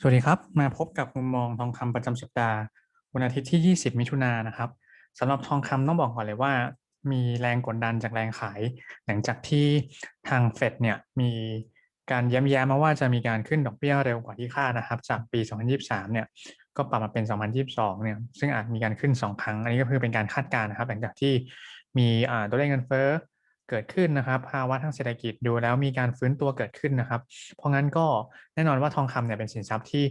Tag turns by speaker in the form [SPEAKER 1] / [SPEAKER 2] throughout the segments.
[SPEAKER 1] สวัสดีครับ มาพบกับมุมมองทองคำประจำสัปดาห์วันอาทิตย์ที่ 20 มิถุนายนนะครับสำหรับทองคำต้องบอกก่อนเลยว่า มีแรงกดดันจากแรงขาย หลังจากที่ทางเฟดเนี่ยมีการย้ำแย้มมาว่าจะมีการขึ้นดอกเบี้ยเร็วกว่าที่คาดนะครับ จากปี 2023 เนี่ยก็ปรับมาเป็น 2022 เนี่ยซึ่งอาจมีการขึ้น 2 ครั้ง อันนี้ก็คือเป็นการคาดการณ์นะครับ หลังจากที่มีตัวเลขเงินเฟ้อ เกิดขึ้นนะครับ ภาวะทางเศรษฐกิจดูแล้วมีการฟื้นตัวเกิดขึ้นนะครับ เพราะงั้นก็แน่นอนว่าทองคำเนี่ยเป็นสินทรัพย์ที่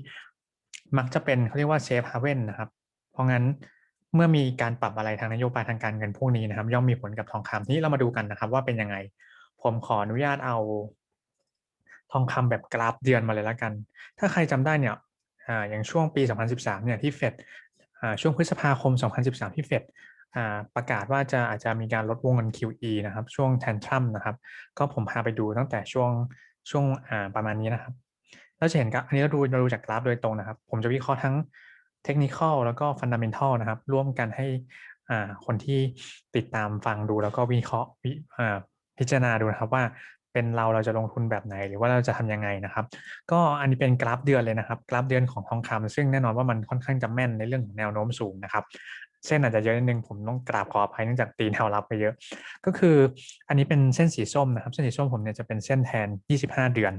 [SPEAKER 1] มักจะเป็นเขาเรียกว่าเซฟฮาเว่นนะครับ เพราะงั้นเมื่อมีการปรับอะไรทางนโยบายทางการเงินพวกนี้นะครับ ย่อมมีผลกับทองคำที่เรามาดูกันนะครับ ว่าเป็นยังไง ผมขออนุญาตเอา ทองคำแบบกราฟเดือนมาเลยล้วกัน ถ้าใครจำได้เนี่ยอย่างช่วงปี 2013 เนี่ยที่เฟดช่วงพฤษภาคม 2013 ที่เฟด ประกาศว่าจะอาจจะมีการลดวงเงิน QE นะครับ ช่วงแทนทรัมนะครับ ก็ผมพาไปดูตั้งแต่ช่วงช่วงประมาณนี้นะครับเราจะเห็นครับอันนี้เราดูเราดูจากกราฟโดยตรงนะครับ ผมจะวิเคราะห์ทั้งเทคนิคแล้วก็ฟันดัมเบลทัลนะครับ ร่วมกันให้คนที่ติดตามฟังดูแล้วก็วิเคราะห์พิจารณาดูนะครับว่าเป็นเราเราจะลงทุนแบบไหนหรือว่าเราจะทํำยังไงนะครับ ก็อันนี้เป็นกราฟเดือนเลยนะครับ กราฟเดือนของทองคำซึ่งแน่นอนว่ามันค่อนข้างจะแม่นในเรื่องของแนวโน้มสูงนะครับ เส้นอาจจะเยอะนิดนึงผมต้องกราบขออภัยเนื่องจากตีแนวรับไปเยอะ ก็คืออันนี้เป็นเส้นสีส้มนะครับ เส้นสีส้มผมเนี่ยจะเป็นเส้นแทน 25 เดือน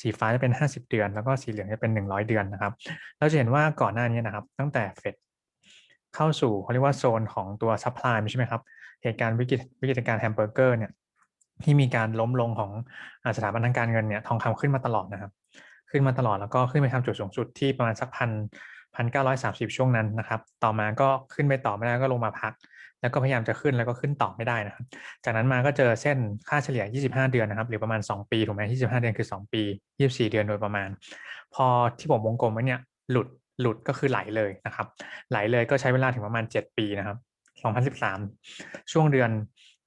[SPEAKER 1] สีฟ้าจะเป็น 50 เดือน แล้วก็สีเหลืองจะเป็น 100 เดือนนะครับเราจะเห็นว่าก่อนหน้านี้นะครับ ตั้งแต่เฟดเข้าสู่เขาเรียกว่าโซนของตัวซัพพลายใช่ไหมครับเหตุการณ์วิกฤตวิกฤตการแฮมเบอร์เกอร์เนี่ยที่มีการล้มลงของสถาบันทางการเงินเนี่ยทองคำขึ้นมาตลอดนะครับ ขึ้นมาตลอดแล้วก็ขึ้นไปทำจุดสูงสุดที่ประมาณสักพัน พันเก้าร้อยสามสิบช่วงนั้นนะครับ ต่อมาก็ขึ้นไปต่อไม่ได้ก็ลงมาพัก แล้วก็พยายามจะขึ้นแล้วก็ขึ้นต่อไม่ได้นะครับ จากนั้นมาก็เจอเส้นค่าเฉลี่ย 25 เดือนนะครับ หรือประมาณ 2 ปีถูกไหม25 เดือนคือ 2 ปี 24 เดือนโดยประมาณ พอที่ผมวงกลมไว้เนี่ยหลุดหลุดก็คือไหลเลยนะครับ ไหลเลยก็ใช้เวลาถึงประมาณ 7 ปีนะครับ 2013 ช่วงเดือน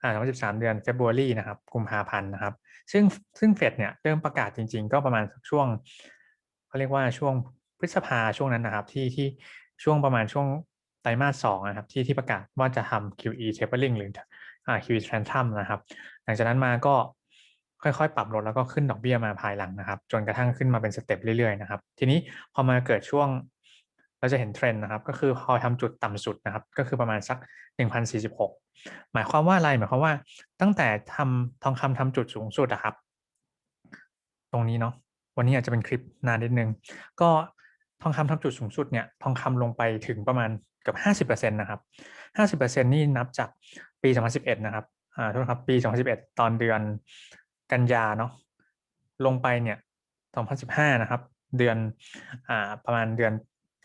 [SPEAKER 1] อ่า2013 เดือนเฟบรุรีนะครับกุมภาพันธ์นะครับ ซึ่งซึ่งเฟดเนี่ยเริ่มประกาศจริง ๆ ก็ประมาณช่วงเขาเรียกว่าช่วง ฤษภาช่วงนั้นนะครับ ที่ที่ช่วงประมาณช่วงไตรมาสสองนะครับ ที่ที่ประกาศว่าจะทำ QE tapering หรืออ่า QE tantrum นะครับ หลังจากนั้นมาก็ค่อยๆ ปรับลดแล้วก็ขึ้นดอกเบี้ยมาภายหลังนะครับ จนกระทั่งขึ้นมาเป็นสเต็ปเรื่อยๆนะครับ ทีนี้พอมาเกิดช่วงเราจะเห็นเทรนด์นะครับ ก็คือพอทำจุดต่ำสุดนะครับ ก็คือประมาณสัก 1,046 หมายความว่าอะไร หมายความว่าตั้งแต่ทำทองคำทำจุดสูงสุดอะครับ ตรงนี้เนาะ วันนี้อาจจะเป็นคลิปนานนิดนึง ก็ ทองคำทำจุดสูงสุดเนี่ยทองคำลงไปถึงประมาณเกือบ50%นะครับ 50%นี่นับจากปี 2011 นะครับอ่าโทษครับปี 2011 ตอนเดือนกันยาเนาะลงไปเนี่ย 2015 นะครับ เดือนอ่าประมาณเดือน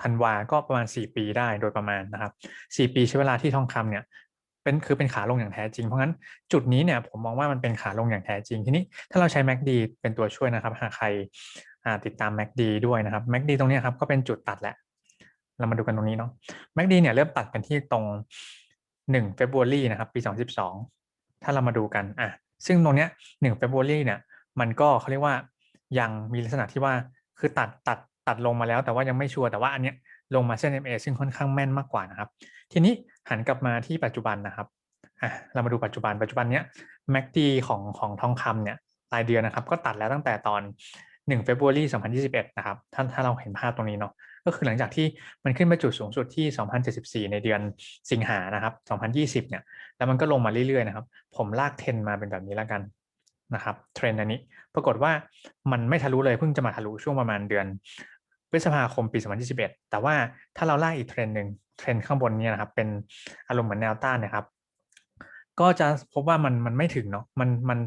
[SPEAKER 1] ธันวาก็ประมาณ 4 ปีได้โดยประมาณนะครับ 4 ปีใช้เวลาที่ทองคำเนี่ยเป็นคือเป็นขาลงอย่างแท้จริง เพราะงั้นจุดนี้เนี่ยผมมองว่ามันเป็นขาลงอย่างแท้จริง ทีนี้ถ้าเราใช้ MACD เป็นตัวช่วยนะครับ หากใคร ติดตาม MACD ด้วยนะครับ MACD ตรงนี้ครับก็เป็นจุดตัดแหละ เรามาดูกันตรงนี้เนาะ MACD เนี่ยเริ่มตัดกันที่ตรง1เฟบรุรีนะครับปี 2012 ถ้าเรามาดูกันอะซึ่งตรงเนี้ย1เฟบรุรีเนี่ยมันก็เขาเรียกว่ายังมีลักษณะที่ว่าคือตัดตัดตัดลงมาแล้ว แต่ว่ายังไม่ชัวร์แต่ว่าอันเนี้ยลงมาเส้น MA ซึ่งค่อนข้างแม่นมากกว่านะครับ ทีนี้หันกลับมาที่ปัจจุบันนะครับอะเรามาดูปัจจุบันปัจจุบันเนี้ย MACD ของของทองคำเนี่ยรายเดือนนะครับ ก็ตัดแล้วตั้งแต่ตอน 1เฟบรุรี2021 นะครับถ้าถ้าเราเห็นภาพตรงนี้เนาะก็คือหลังจากที่มันขึ้นไปจุดสูงสุดที่ 2074 ในเดือนสิงหานะครับ 2020 เนี่ย แล้วมันก็ลงมาเรื่อยๆนะครับ ผมลากเทรนมาเป็นแบบนี้แล้วกันนะครับ เทรนอันนี้ ปรากฏว่ามันไม่ทะลุเลยเพิ่งจะมาทะลุช่วงประมาณเดือนพฤษภาคมปี 2021 แต่ว่าถ้าเราลากอีกเทรนหนึ่งเทรนข้างบนนี้นะครับ เป็นอารมณ์เหมือนแนวต้านนะครับ ก็จะพบว่ามันมันไม่ถึงเนาะ มันมัน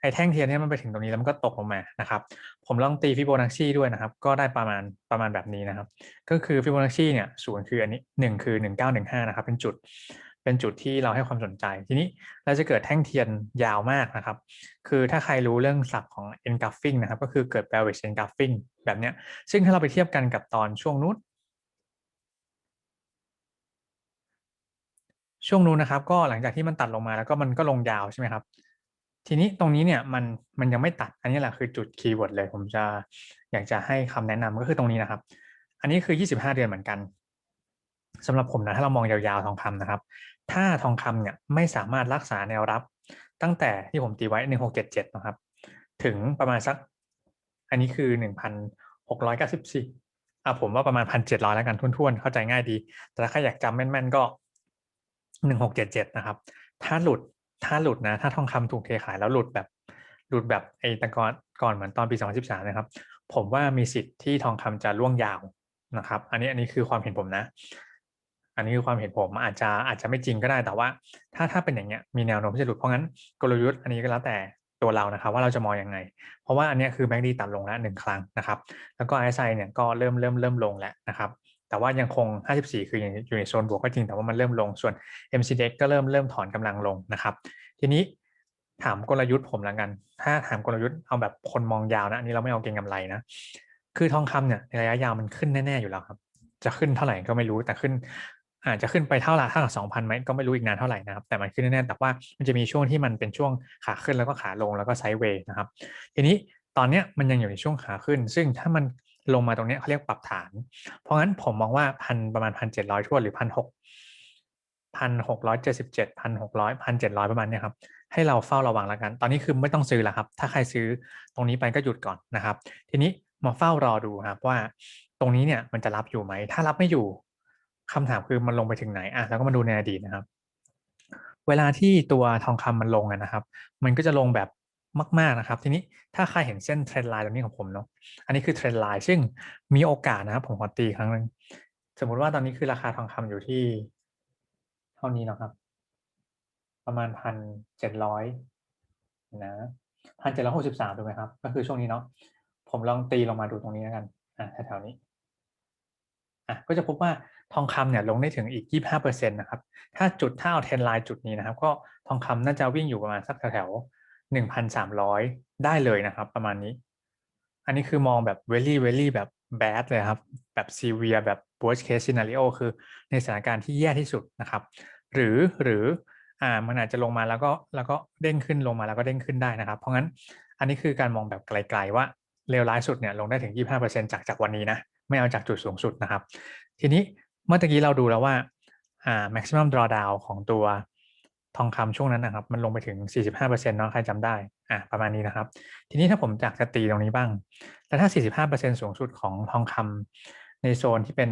[SPEAKER 1] ไอ้แท่งเทียนนี่มันไปถึงตรงนี้แล้วมันก็ตกลงมานะครับ ผมลองตีฟิโบนัชชีด้วยนะครับ ก็ได้ประมาณประมาณแบบนี้นะครับ ก็คือฟิโบนัชชีเนี่ยศูนย์คืออันนี้หนึ่งคือหนึ่งเก้าหนึ่งห้านะครับ เป็นจุดเป็นจุดที่เราให้ความสนใจ ทีนี้เราจะเกิดแท่งเทียนยาวมากนะครับ คือถ้าใครรู้เรื่องศัพท์ของ engulfing นะครับ ก็คือเกิด bearish engulfing แบบเนี้ย ซึ่งถ้าเราไปเทียบกันกับตอนช่วงนู้นช่วงนู้นนะครับก็หลังจากที่มันตัดลงมาแล้วก็มันก็ลงยาวใช่ไหมครับ ทีนี้ตรงนี้เนี่ยมันมันยังไม่ตัดอันนี้แหละคือจุดคีย์เวิร์ดเลย ผมจะอยากจะให้คำแนะนำก็คือตรงนี้นะครับ อันนี้คือ 25 เดือนเหมือนกันสำหรับผมนะถ้าเรามองยาวๆทองคำนะครับ ถ้าทองคำเนี่ยไม่สามารถรักษาแนวรับ ตั้งแต่ที่ผมตีไว้ 1677 นะครับ ถึงประมาณสัก อันนี้คือหกร้อยเก้าสิบสี่อะผมว่าประมาณพันเจ็ดร้อยแล้วกันทุ่นๆ เข้าใจง่ายดี แต่ถ้าใครอยากจำแม่นๆก็หนึ่งหกเจ็ดเจ็ดนะครับ ถ้าหลุด ถ้าหลุดนะ ถ้าทองคำถูกเทขายแล้วหลุดแบบ หลุดแบบไอ้ตะกอนก่อนเหมือนตอนปี2013นะครับ ผมว่ามีสิทธิ์ที่ทองคำจะล่วงยาวนะครับ อันนี้อันนี้คือความเห็นผมนะ อันนี้คือความเห็นผมอาจจะอาจจะไม่จริงก็ได้แต่ว่า ถ้าถ้าเป็นอย่างเงี้ยมีแนวโน้มที่จะหลุดเพราะงั้นกลยุทธ์อันนี้ก็แล้วแต่ตัวเรานะครับว่าเราจะมองยังไง เพราะว่าอันนี้คือแบงก์ดีตัดลงแล้วหนึ่งครั้งนะครับ แล้วก็ RSI เนี่ยก็เริ่มเริ่มเริ่มลงแล้วนะครับ แต่ว่ายังคง 54 คืออยู่ในโซนบวกก็จริง แต่ว่ามันเริ่มลง ส่วน MCDX ก็เริ่มเริ่มถอนกำลังลงนะครับ ทีนี้ถามกลยุทธ์ผมแล้วกัน ถ้าถามกลยุทธ์เอาแบบคนมองยาวนะ อันนี้เราไม่เอาเก็งกำไรนะ คือทองคำเนี่ยในระยะยาวมันขึ้นแน่ๆอยู่แล้วครับ จะขึ้นเท่าไหร่ก็ไม่รู้ แต่ขึ้นอาจจะขึ้นไปเท่าไหร่เท่ากับสองพันไหมก็ไม่รู้อีกนานเท่าไหร่นะครับ แต่มันขึ้นแน่ๆ แต่ว่ามันจะมีช่วงที่มันเป็นช่วงขาขึ้นแล้วก็ขาลงแล้วก็ไซด์เวย์นะครับ ทีนี้ตอนเนี้ยมันยังอยู่ในช่วงขาขึ้น ซึ่งถ้ามัน ลงมาตรงนี้เขาเรียกปรับฐาน เพราะงั้นผมมองว่าพันประมาณพันเจ็ดร้อยทั่วหรือพันหกพันหกร้อยเจ็ดสิบเจ็ดพันหกร้อยพันเจ็ดร้อยประมาณนี้ครับให้เราเฝ้าระวังแล้วกัน ตอนนี้คือไม่ต้องซื้อแล้วครับ ถ้าใครซื้อตรงนี้ไปก็หยุดก่อนนะครับ ทีนี้มาเฝ้ารอดูครับว่า ตรงนี้เนี่ยมันจะรับอยู่ไหม ถ้ารับไม่อยู่คำถามคือมันลงไปถึงไหนอะแล้วก็มาดูในอดีตนะครับ เวลาที่ตัวทองคำมันลงนะครับ มันก็จะลงแบบ มากๆนะครับ ทีนี้ถ้าใครเห็นเส้นเทรนไลน์ตรงนี้ของผมเนาะอันนี้คือเทรนไลน์ซึ่งมีโอกาสนะครับผมขอตีครั้งหนึ่งสมมุติว่าตอนนี้คือราคาทองคำอยู่ที่ เท่านี้เนาะครับ ประมาณพันเจ็ดร้อยนะพันเจ็ดร้อยหกสิบสามถูกไหมครับ ก็คือช่วงนี้เนาะผมลองตีลงมาดูตรงนี้แล้วกันอะแถวๆนี้อะก็จะพบว่าทองคำเนี่ยลงได้ถึงอีก 25%นะครับ ถ้าจุดถ้าเอาเทรนไลน์จุดนี้นะครับ ก็ทองคำน่าจะวิ่งอยู่ประมาณสักแถว ๆ1,300ได้เลยนะครับ ประมาณนี้ อันนี้คือมองแบบ very very แบบ bad เลยครับ แบบ severe แบบ worst case scenario คือในสถานการณ์ที่แย่ที่สุดนะครับ หรือหรืออ่ามันอาจจะลงมาแล้วก็แล้วก็เด้งขึ้นลงมาแล้วก็เด้งขึ้นได้นะครับ เพราะงั้นอันนี้คือการมองแบบไกลๆว่าเลวร้ายสุดเนี่ยลงได้ถึง 25%จากจากวันนี้นะไม่เอาจากจุดสูงสุดนะครับ ทีนี้เมื่อกี้เราดูแล้วว่าอ่า maximum drawdown ของตัว ทองคำช่วงนั้นนะครับ มันลงไปถึง 45%เนาะใครจำได้อะประมาณนี้นะครับ ทีนี้ถ้าผมจากจะตีตรงนี้บ้าง แล้วถ้า 45%สูงสุดของทองคำในโซนที่เป็น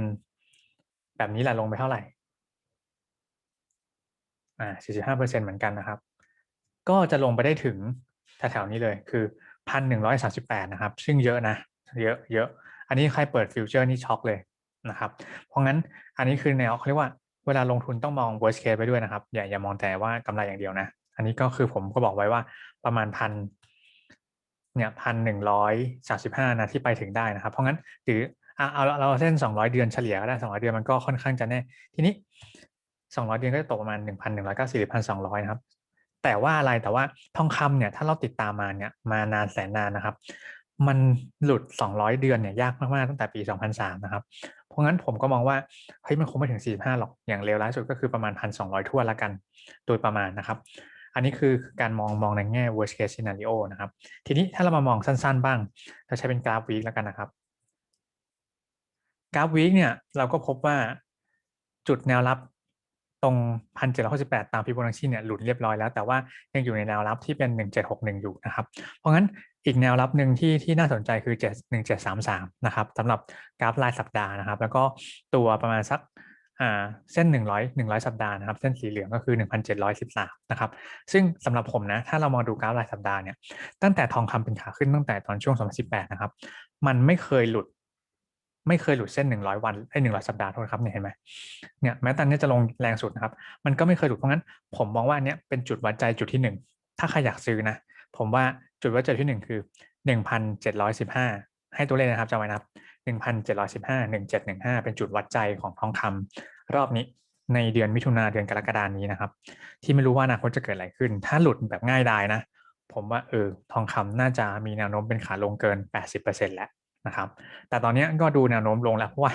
[SPEAKER 1] แบบนี้แหละลงไปเท่าไหร่อ่า45%เหมือนกันนะครับ ก็จะลงไปได้ถึงแถวๆนี้เลยคือ1,138นะครับ ซึ่งเยอะนะ เยอะเยอะ อันนี้ใครเปิดฟิวเจอร์นี่ช็อกเลยนะครับ เพราะงั้นอันนี้คือแนวเขาเรียกว่า เวลาลงทุนต้องมอง worst case ไปด้วยนะครับ อย่าอย่ามองแต่ว่ากำไรอย่างเดียวนะ อันนี้ก็คือผมก็บอกไว้ว่าประมาณพันเนี่ยพันหนึ่งร้อยสาสิบห้านะที่ไปถึงได้นะครับ เพราะงั้นหรือเอาเอาเราเส้นสองร้อยเดือนเฉลี่ยก็ได้สองร้อยเดือนมันก็ค่อนข้างจะแน่ ทีนี้สองร้อยเดือนก็จะตกประมาณหนึ่งพันหนึ่งร้อยเก้าสิบพันสองร้อยนะครับ แต่ว่าอะไรแต่ว่าทองคำเนี่ยถ้าเราติดตามมาเนี่ยมานานแสนนานนะครับ มันหลุด200เดือนเนี่ยยากมากๆตั้งแต่ปี2003นะครับ เพราะงั้นผมก็มองว่าเฮ้ยมันคงไม่ถึง 45 หรอกอย่างเลวร้ายสุดก็คือประมาณ 1,200 ทั่วละกัน โดยประมาณนะครับ อันนี้คือการมองมองในแง่ worst case scenario นะครับ ทีนี้ถ้าเรามามองสั้นๆบ้างเราใช้เป็นกราฟวีคแล้วกันนะครับกราฟวีคเนี่ยเราก็พบว่าจุดแนวรับตรง 1,768 ตามฟิโบนัชชีเนี่ยหลุดเรียบร้อยแล้ว แต่ว่ายังอยู่ในแนวรับที่เป็น 1761 อยู่นะครับ เพราะงั้น อีกแนวรับหนึ่งที่ที่น่าสนใจคือ1733 นะครับสำหรับกราฟรายสัปดาห์นะครับ แล้วก็ตัวประมาณสักเส้น 100 100 สัปดาห์นะครับ เส้นสีเหลืองก็คือ 1,713 นะครับ ซึ่งสำหรับผมนะ ถ้าเรามองดูกราฟรายสัปดาห์เนี่ย ตั้งแต่ทองคำเป็นขาขึ้นตั้งแต่ตอนช่วง 2018 นะครับ มันไม่เคยหลุด ไม่เคยหลุดเส้น 100 วันไอ้100 สัปดาห์โทษครับเนี่ยเห็นไหมเนี่ยแม้ตอนนี้จะลงแรงสุดนะครับ มันก็ไม่เคยหลุดเพราะงั้น ผมมองว่าอันนี้เป็นจุดวัดใจจุดที่ 1 ถ้าใครอยากซื้อนะ ผมว่า จุดวัดใจที่1คือ1,715ให้ตัวเลขนะครับจำไว้นะครับ1,715 1715เจ็ดหนึ่งห้าเป็นจุดวัดใจของทองคำรอบนี้ในเดือนมิถุนาเดือนกรกฎานี้นะครับ ที่ไม่รู้ว่าอนาคตจะเกิดอะไรขึ้น ถ้าหลุดแบบง่ายดายนะ ผมว่าเออทองคำน่าจะมีแนวโน้มเป็นขาลงเกิน 80%แล้วนะครับ แต่ตอนนี้ก็ดูแนวโน้มลงแล้วเพราะว่า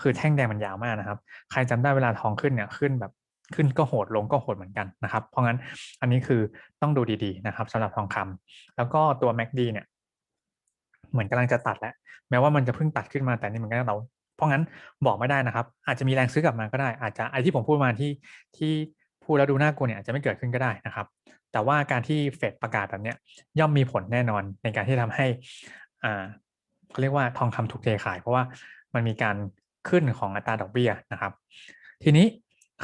[SPEAKER 1] คือแท่งแดงมันยาวมากนะครับ ใครจำได้เวลาทองขึ้นเนี่ยขึ้นแบบ ขึ้นก็โหดลงก็โหดเหมือนกันนะครับ เพราะงั้นอันนี้คือต้องดูดีๆนะครับสำหรับทองคำแล้วก็ตัว MACD เนี่ยเหมือนกำลังจะตัดแล้วแม้ว่ามันจะเพิ่งตัดขึ้นมาแต่นี่มันก็เราเพราะงั้นบอกไม่ได้นะครับ อาจจะมีแรงซื้อกลับมาก็ได้ อาจจะไอที่ผมพูดมาที่ที่พูดแล้วดูน่ากลัวเนี่ยอาจจะไม่เกิดขึ้นก็ได้นะครับ แต่ว่าการที่เฟดประกาศแบบเนี้ยย่อมมีผลแน่นอนในการที่ทำให้อ่าเขาเรียกว่าทองคำถูกเทขาย เพราะว่ามันมีการขึ้นของอัตราดอกเบี้ยนะครับ ทีนี้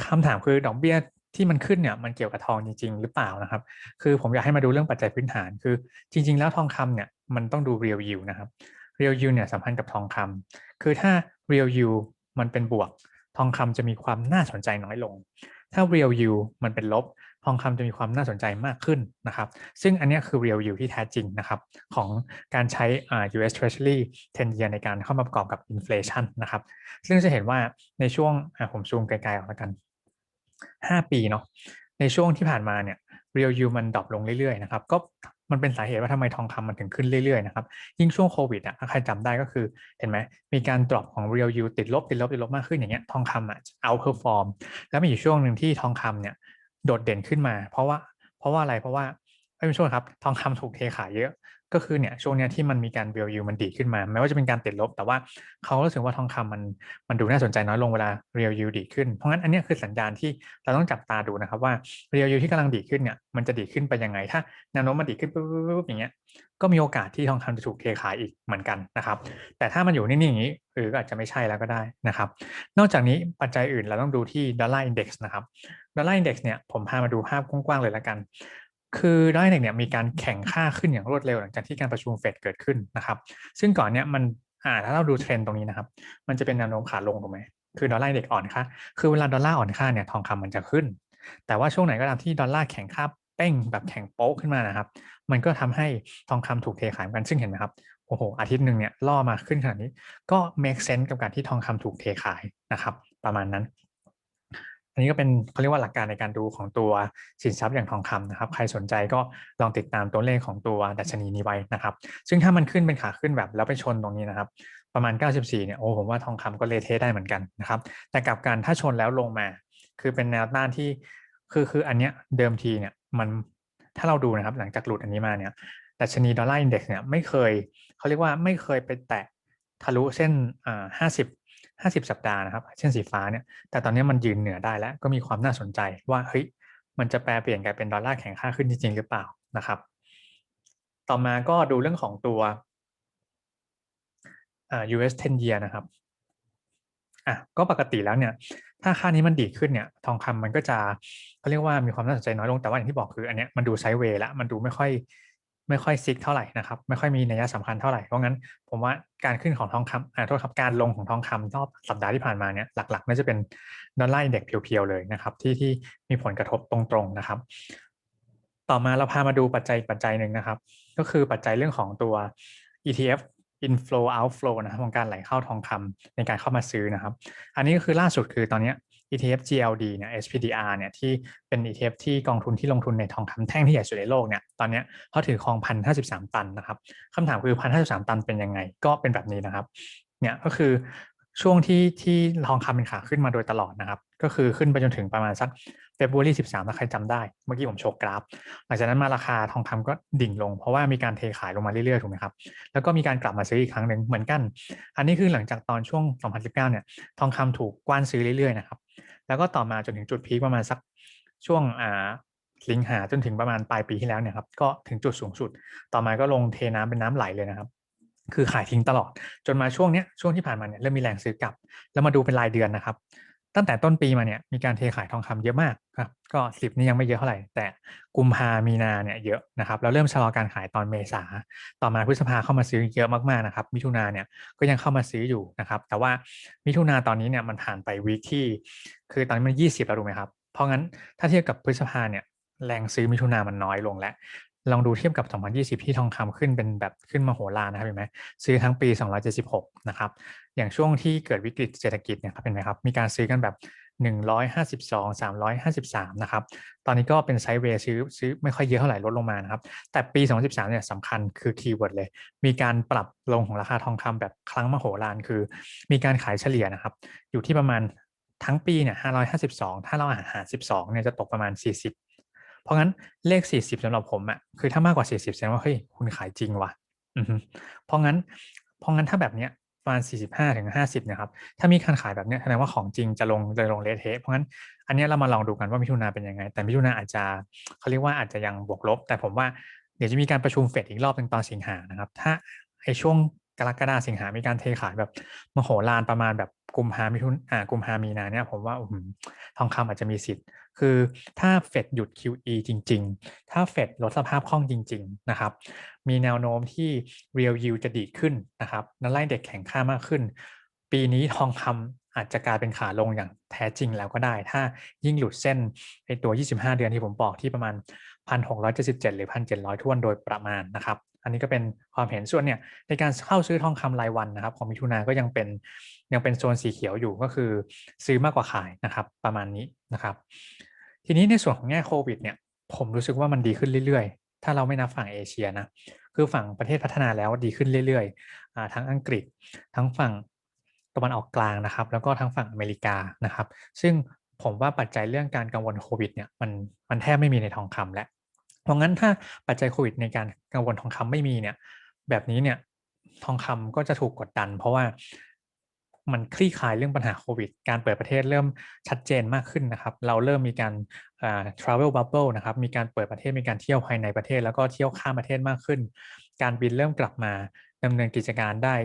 [SPEAKER 1] คำถามคือดอกเบี้ยที่มันขึ้นเนี่ยมันเกี่ยวกับทองจริง ๆ หรือเปล่านะครับ คือผมอยากให้มาดูเรื่องปัจจัยพื้นฐาน คือจริง ๆ แล้วทองคำเนี่ยมันต้องดูเรียวยูนะครับเรียวยูเนี่ยสัมพันธ์กับทองคำคือถ้าเรียวยูมันเป็นบวก ทองคำจะมีความน่าสนใจน้อยลง ถ้าเรียวยูมันเป็นลบ ทองคำจะมีความน่าสนใจมากขึ้นนะครับ ซึ่งอันนี้คือ real yield ที่แท้จริงนะครับ ของการใช้ US Treasury 10 year ในการเข้ามาประกอบกับ inflation นะครับ ซึ่งจะเห็นว่าในช่วงผมซูมไกลๆออกแล้วกัน 5 ปีเนาะในช่วงที่ผ่านมาเนี่ย real yield มันดรอปลงเรื่อยๆนะครับก็มันเป็นสาเหตุว่าทำไมทองคำมันถึงขึ้นเรื่อยๆนะครับยิ่งช่วงโควิดอะใครจำได้ก็คือเห็นไหมมีการดรอปของ real yield ติดลบติดลบติดลบมากขึ้นอย่างเงี้ยทองคำอะ outperform แล้วมีอยู่ช่วงหนึ่งที่ทองคำเนี่ย โดดเด่นขึ้นมา เพราะว่า เพราะว่าอะไรเพราะว่าไม่เป็นช่วงครับ ทองคำถูกเทขายเยอะ ก็คือเนี่ยช่วงเนี้ยที่มันมีการ real yield มันดีขึ้นมาแม้ว่าจะเป็นการติดลบ แต่ว่าเขารู้สึกว่าทองคำมันมันดูน่าสนใจน้อยลงเวลา real yield ดีขึ้นเพราะงั้นอันนี้คือสัญญาณที่เราต้องจับตาดูนะครับว่า real yield ที่กำลังดีขึ้นเนี่ยมันจะดีขึ้นไปยังไง ถ้าแนวโน้มมันดีขึ้นปุ๊บๆอย่างเงี้ยก็มีโอกาสที่ทองคำจะถูกเทขายอีกเหมือนกันนะครับ แต่ถ้ามันอยู่นิ่งๆอย่างนี้เอออาจจะไม่ใช่แล้วก็ได้นะครับ นอกจากนี้ปัจจัยอื่นเราต้องดูที่ดอลลาร์อินเด็กซ์นะครับ ดอลลาร์อินเด็กซ์เนี่ยผมพามาดูภาพกว้างๆเลยละกัน คือดอลลาร์อินเด็กซ์เนี่ยมีการแข่งค่าขึ้นอย่างรวดเร็วหลังจากที่การประชุมเฟดเกิดขึ้นนะครับ ซึ่งก่อนเนี่ยมันอ่าถ้าเราดูเทรนด์ตรงนี้นะครับ มันจะเป็นแนวโน้มขาลงถูกไหมคือดอลลาร์อินเด็กซ์อ่อนค่าคือเวลาดอลลาร์อ่อนค่าเนี่ยทองคำมันจะขึ้น แต่ว่าช่วงไหนก็ตามที่ดอลลาร์แข็งค่าเป้งแบบแข็งโป๊กขึ้นมานะครับ มันก็ทำให้ทองคำถูกเทขายกันซึ่งเห็นไหมครับโอ้โหอาทิตย์หนึ่งเนี่ยล่อมาขึ้นขนาดนี้ก็ make sense กับการที่ทองคำถูกเทขายนะครับ ประมาณนั้น อันนี้ก็เป็นเขาเรียกว่าหลักการในการดูของตัวสินทรัพย์อย่างทองคำนะครับ ใครสนใจก็ลองติดตามตัวเลขของตัวดัชนีนี้ไว้นะครับ ซึ่งถ้ามันขึ้นเป็นขาขึ้นแบบแล้วไปชนตรงนี้นะครับ ประมาณ 94 เนี่ยโอ้ผมว่าทองคำก็เลเทได้เหมือนกันนะครับ แต่กลับกันถ้าชนแล้วลงมา คือเป็นแนวต้านที่คือคืออันเนี้ยเดิมทีเนี่ยมันถ้าเราดูนะครับหลังจากหลุดอันนี้มาเนี่ยดัชนีดอลลาร์อินเด็กซ์เนี่ยไม่เคยเขาเรียกว่าไม่เคยไปแตะทะลุเส้นอ่าห้าสิบ ห้าสิบสัปดาห์นะครับ เช่นสีฟ้าเนี่ย แต่ตอนนี้มันยืนเหนือได้แล้ว ก็มีความน่าสนใจว่าเฮ้ยมันจะแปลเปลี่ยนกลายเป็นดอลลาร์แข็งค่าขึ้นจริงๆหรือเปล่านะครับ ต่อมาก็ดูเรื่องของตัวอ่า US 10 year นะครับอะก็ปกติแล้วเนี่ย ถ้าค่านี้มันดีขึ้นเนี่ย ทองคำมันก็จะเขาเรียกว่ามีความน่าสนใจน้อยลงแต่ว่าอย่างที่บอกคืออันเนี้ยมันดูไซด์เวย์ละมันดูไม่ค่อย ไม่ค่อยซิกเท่าไหร่นะครับ ไม่ค่อยมีนัยสำคัญเท่าไหร่ เพราะงั้นผมว่าการขึ้นของทองคำอ่าโทษครับการลงของทองคำรอบสัปดาห์ที่ผ่านมาเนี่ยหลักๆน่าจะเป็นดอลลาร์อินเด็กซ์เพียวๆเลยนะครับที่ที่มีผลกระทบตรงๆนะครับ ต่อมาเราพามาดูปัจจัยปัจจัยหนึ่งนะครับ ก็คือปัจจัยเรื่องของตัว ETF inflow outflow นะครับของการไหลเข้าทองคำในการเข้ามาซื้อนะครับ อันนี้ก็คือล่าสุดคือตอนนี้ ETF GLD เนี่ย SPDR เนี่ยที่เป็น ETF ที่กองทุนที่ลงทุนในทองคำแท่งที่ใหญ่สุดในโลกเนี่ยตอนนี้เขาถือครองพันห้าสิบสามตันนะครับคำถามคือพันห้าสิบสามตันเป็นยังไง ก็เป็นแบบนี้นะครับเนี่ยก็คือช่วงที่ที่ทองคำเป็นขาขึ้นมาโดยตลอดนะครับ ก็คือขึ้นไปจนถึงประมาณสัก เฟบรุรีสิบสามถ้าใครจำได้ เมื่อกี้ผมโชว์กราฟ หลังจากนั้นมาราคาทองคำก็ดิ่งลง เพราะว่ามีการเทขายลงมาเรื่อยๆ ถูกไหมครับ แล้วก็มีการกลับมาซื้ออีกครั้งหนึ่งเหมือนกัน อันนี้คือหลังจากตอนช่วง 2019 เนี่ยทองคำถูกกว้านซื้อเรื่อยๆ นะครับ แล้วก็ต่อมาจนถึงจุดพีคประมาณสักช่วงอ่าสิงหาจนถึงประมาณปลายปีที่แล้วเนี่ยครับ ก็ถึงจุดสูงสุด ต่อมาก็ลงเทน้ำเป็นน้ำไหลเลยนะครับ คือขายทิ้งตลอด จนมาช่วงเนี้ยช่วงที่ผ่านมาเนี่ยเริ่มมีแรงซื้อกลับ แล้วมาดูเป็นรายเดือนนะครับ ตั้งแต่ต้นปีมาเนี่ยมีการเทขายทองคำเยอะมากครับก็สิบนี่ยังไม่เยอะเท่าไหร่ แต่กุมภามีนาเนี่ยเยอะนะครับแล้วเริ่มชะลอการขายตอนเมษาต่อมาพฤษภาเข้ามาซื้อเยอะมากๆนะครับ มิถุนาเนี่ยก็ยังเข้ามาซื้ออยู่นะครับ แต่ว่ามิถุนาตอนนี้เนี่ยมันผ่านไปวีคที่ คือตอนนี้มันยี่สิบแล้วถูกไหมครับเพราะงั้นถ้าเทียบกับพฤษภาเนี่ยแรงซื้อมิถุนามันน้อยลงแล้ว ลองดูเทียบกับ 2020 ที่ทองคำขึ้นเป็นแบบขึ้นมาโหฬารนะครับเห็นไหมซื้อทั้งปี 276 นะครับ อย่างช่วงที่เกิดวิกฤตเศรษฐกิจเนี่ยครับเห็นไหมครับ มีการซื้อกันแบบ 152 353 นะครับ ตอนนี้ก็เป็นไซด์เวย์ซื้อซื้อไม่ค่อยเยอะเท่าไหร่ลดลงมานะครับ แต่ปี 2013 เนี่ยสำคัญคือคีย์เวิร์ดเลย มีการปรับลงของราคาทองคำแบบครั้งมโหฬารคือ มีการขายเฉลี่ยนะครับ อยู่ที่ประมาณทั้งปีเนี่ย552 ถ้าเราหาร12 เนี่ยจะตกประมาณ 40 เพราะงั้นเลข 40สำหรับผมอะคือถ้ามากกว่า 40แสดงว่าเฮ้ยคุณขายจริงว่ะเพราะงั้นเพราะงั้นถ้าแบบเนี้ยประมาณ 45ถึง50นะครับถ้ามีการขายแบบเนี้ยแสดงว่าของจริงจะลงจะลงเลทเทเพราะงั้นอันเนี้ยเรามาลองดูกันว่ามิถุนาเป็นยังไง แต่มิถุนาอาจจะเขาเรียกว่าอาจจะยังบวกลบ แต่ผมว่าเดี๋ยวจะมีการประชุมเฟดอีกรอบหนึ่งตอนสิงหานะครับ ถ้าไอช่วงกรกฎาสิงหามีการเทขายแบบมโหฬารประมาณแบบกุมภามิถุนอ่ากุมภามีนาเนี่ยผมว่าอื้อหือทองคำอาจจะมีสิทธิ์ คือถ้าเฟดหยุด QE จริง ๆ ถ้าเฟดลดสภาพคล่องจริง ๆ นะครับ มีแนวโน้มที่ real yield จะดีขึ้นนะครับนัไล่เด็กแข็งค่ามากขึ้น ปีนี้ทองคำอาจจะกลายเป็นขาลงอย่างแท้จริงแล้วก็ได้ ถ้ายิ่งหลุดเส้นไอตัว 25 เดือนที่ผมบอกที่ประมาณ 1,677 หรือ 1,700ท่วนโดยประมาณนะครับ อันนี้ก็เป็นความเห็นส่วนเนี่ยในการเข้าซื้อทองคำรายวันนะครับ ของมิถุนาก็ยังเป็นยังเป็นโซนสีเขียวอยู่ก็คือซื้อมากกว่าขายนะครับ ประมาณนี้ นะครับ ทีนี้ในส่วนของแง่โควิดเนี่ยผมรู้สึกว่ามันดีขึ้นเรื่อยๆ ถ้าเราไม่นับฝั่งเอเชียนะ คือฝั่งประเทศพัฒนาแล้วดีขึ้นเรื่อยๆ ทั้งอังกฤษ ทั้งฝั่งตะวันออกกลางนะครับ แล้วก็ทั้งฝั่งอเมริกานะครับ ซึ่งผมว่าปัจจัยเรื่องการกังวลโควิดเนี่ยมันมันแทบไม่มีในทองคำแล้ว เพราะงั้นถ้าปัจจัยโควิดในการกังวลทองคำไม่มีเนี่ย แบบนี้เนี่ยทองคำก็จะถูกกดดัน เพราะว่า มันคลี่คลายเรื่องปัญหาโควิด การเปิดประเทศเริ่มชัดเจนมากขึ้นนะครับ เราเริ่มมีการ travel bubble นะครับ มีการเปิดประเทศ มีการเที่ยวภายในประเทศ แล้วก็เที่ยวข้ามประเทศมากขึ้น การบินเริ่มกลับมาดำเนินกิจการได้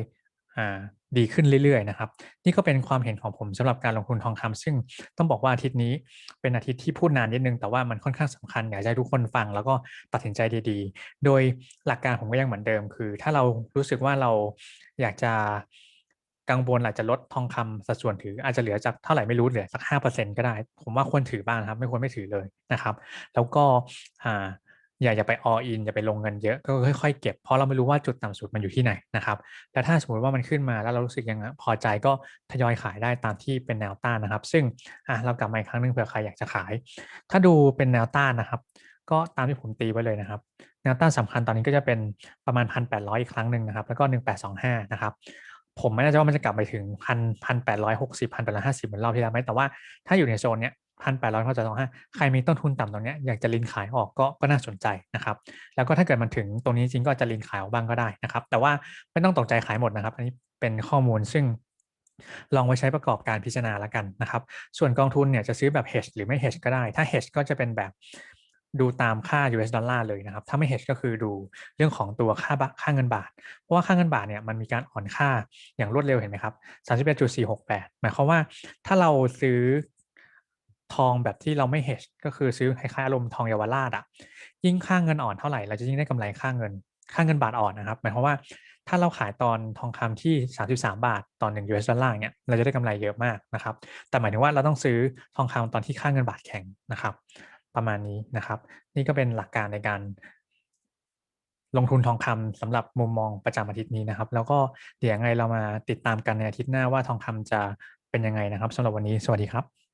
[SPEAKER 1] ดีขึ้นเรื่อยๆนะครับ นี่ก็เป็นความเห็นของผมสำหรับการลงทุนทองคำซึ่งต้องบอกว่าอาทิตย์นี้เป็นอาทิตย์ที่พูดนานนิดนึง แต่ว่ามันค่อนข้างสำคัญอยากให้ทุกคนฟังแล้วก็ตัดสินใจดีๆ โดยหลักการผมก็ยังเหมือนเดิม คือ ถ้าเรารู้สึกว่าเราอยากจะ กังวลอาจจะลดทองคำสัดส่วนถืออาจจะเหลือจากเท่าไหร่ไม่รู้เหลือสักห้าเปอร์เซ็นก็ได้ ผมว่าควรถือบ้างครับไม่ควรไม่ถือเลยนะครับ แล้วก็อ่าอย่าอย่าไป all in อย่าไปลงเงินเยอะก็ค่อยๆเก็บเพราะเราไม่รู้ว่าจุดต่ำสุดมันอยู่ที่ไหนนะครับแล้วถ้าสมมติว่ามันขึ้นมาแล้วเรารู้สึกยังพอใจก็ทยอยขายได้ตามที่เป็นแนวต้านนะครับ ซึ่งอะเรากลับมาอีกครั้งหนึ่งเผื่อใครอยากจะขาย ถ้าดูเป็นแนวต้านนะครับ ก็ตามที่ผมตีไว้เลยนะครับแนวต้านสำคัญตอนนี้ก็จะเป็นประมาณ 1,800 อีกครั้งหนึ่งนะครับ แล้วก็ 1825 นะครับ ผมไม่แน่ใจว่ามันจะกลับไปถึงพันพันแปดร้อยหกสิบพันแปดร้อยห้าสิบเหมือนเรอบที่แล้วไหมแต่ว่าถ้าอยู่ในโซนเนี้ยพันแปดร้อยเท่าจะสองห้าใครมีต้นทุนต่ำตรงนี้อยากจะลินขายออกก็ก็น่าสนใจนะครับ แล้วก็ถ้าเกิดมันถึงตรงนี้จริงก็จะลินขายออกบ้างก็ได้นะครับ แต่ว่าไม่ต้องตกใจขายหมดนะครับ อันนี้เป็นข้อมูลซึ่งลองไว้ใช้ประกอบการพิจารณาแล้วกันนะครับ ส่วนกองทุนเนี่ยจะซื้อแบบ hedge หรือไม่ hedge ก็ได้ ถ้า hedge ก็จะเป็นแบบ ดูตามค่า US ดอลลาร์เลยนะครับ ถ้าไม่ hedge ก็คือดูเรื่องของตัวค่าค่าเงินบาท เพราะว่าค่าเงินบาทเนี่ยมันมีการอ่อนค่าอย่างรวดเร็วเห็นไหมครับ31.468 หมายความว่าถ้าเราซื้อทองแบบที่เราไม่ hedge ก็คือซื้อคล้ายๆอารมณ์ทองเยาวราชอะยิ่งค่าเงินอ่อนเท่าไหร่เราจะยิ่งได้กำไรค่าเงินค่าเงินบาทอ่อนนะครับ หมายความว่าถ้าเราขายตอนทองคำที่ 33 บาทตอน1 US ดอลลาร์เนี่ยเราจะได้กำไรเยอะมากนะครับ แต่หมายถึงว่าเราต้องซื้อทองคำตอนที่ค่าเงินบาทแข็งนะครับ ประมาณนี้นะครับ นี่ก็เป็นหลักการในการ ลงทุนทองคำสำหรับมุมมองประจำอาทิตย์นี้นะครับ แล้วก็เดี๋ยวยังไงเรามาติดตามกันในอาทิตย์หน้าว่าทองคำจะเป็นยังไงนะครับสำหรับวันนี้สวัสดีครับ